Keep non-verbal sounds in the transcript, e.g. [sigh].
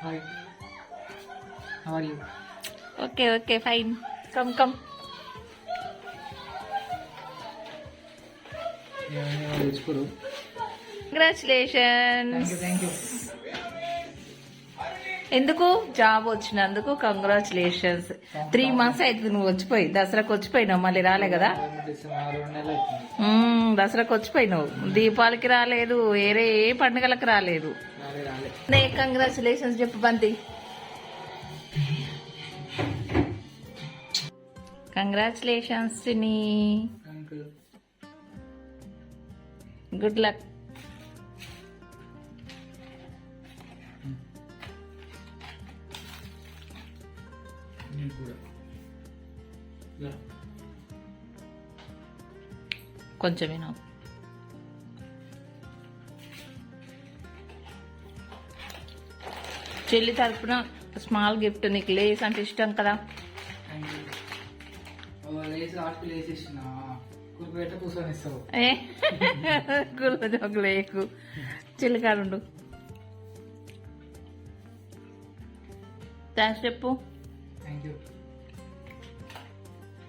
Hi. How are you? Okay, okay, fine. Come, come. Yeah, yeah, it's good. Congratulations. Thank you, thank you. ఎందుకు? Job వచ్చినందుకు congratulations three months అవుతుంది నువ్వు వచ్చిపోయి. దసరాకు వచ్చిపోయినావు మళ్ళీ రాలే కదా? దసరాకు వచ్చిపోయినావు. దీపావళికి రాలేదు వేరే ఏ పండుగలకు రాలేదు. కంగ్రాచులేషన్స్ చెప్పు బంతి. కంగ్రాచులేషన్స్ గుడ్ లక్ నీకు కూడా. కొంచెమే నాకు చెల్లి తరపున స్మాల్ గిఫ్ట్ నీకు లేస్ అంటే ఇష్టం కదా? జోకు [laughs] లేకు. చెల్లి కాడుండు థ్యాంక్స్ చెప్పు.